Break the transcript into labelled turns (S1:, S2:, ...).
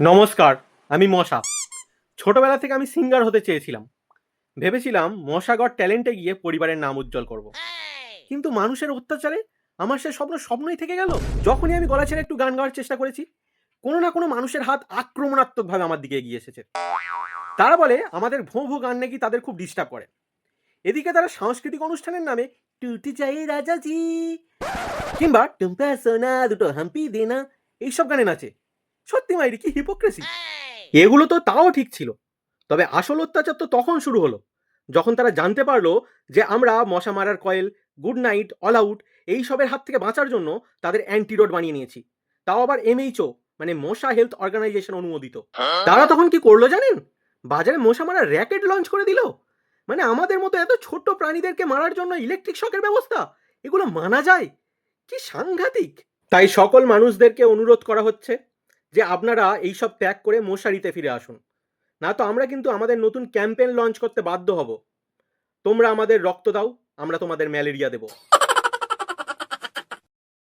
S1: নমস্কার, আমি মশা। ছোটবেলা থেকে আমি সিঙ্গার হতে চেয়েছিলাম। ভেবেছিলাম মশাগর ট্যালেন্টে গিয়ে পরিবারের নাম উজ্জ্বল করব। কিন্তু মানুষের অত্যাচারে আমার সে স্বপ্ন স্বপ্নই থেকে গেল। যখনই আমি গলা ছেড়ে একটু গান গাওয়ার চেষ্টা করেছি, কোনো না কোনো মানুষের হাত আক্রমণাত্মকভাবে আমার দিকে এগিয়ে এসেছে। তারা বলে, আমাদের ভোঁ ভোঁ গান নাকি তাদের খুব ডিস্টার্ব করে। এদিকে তারা সাংস্কৃতিক অনুষ্ঠানের নামে, টুটি চাই রাজাজি। কিংবা, টুম্পা সোনা দুটো হাম্পি দেনা। এইসব গানে নাচে। সত্যি মাইরি কি হিপোক্রেসি এগুলো তো তাও ঠিক ছিল। তবে আসল অত্যাচার তো তখন শুরু হলো। যখন তারা জানতে পারল যে আমরা মশা মারার coil Good Knight All Out এই সবের হাত থেকে বাঁচার জন্য তাদের অ্যান্টিডোট বানিয়ে নিয়েছি। তাও আবার এমএইচও মানে মশা হেলথ অর্গানাইজেশন অনুমোদিত। তারা তখন কি করল জানেন? বাজারে মশা মারার র্যাকেট লঞ্চ করে দিল? মানে আমাদের মতো এত ছোট্ট প্রাণীদেরকে মারার জন্য ইলেকট্রিক শকের ব্যবস্থা? এগুলো মানা যায়? কি সাংঘাতিক? তাই সকল মানুষদেরকে অনুরোধ করা হচ্ছে যে আপনারা এইসব ত্যাগ করে মশারিতে ফিরে আসুন। না তো আমরা কিন্তু আমাদের নতুন ক্যাম্পেন লঞ্চ করতে বাধ্য হব। তোমরা আমাদের রক্ত দাও, আমরা তোমাদের ম্যালেরিয়া দেব।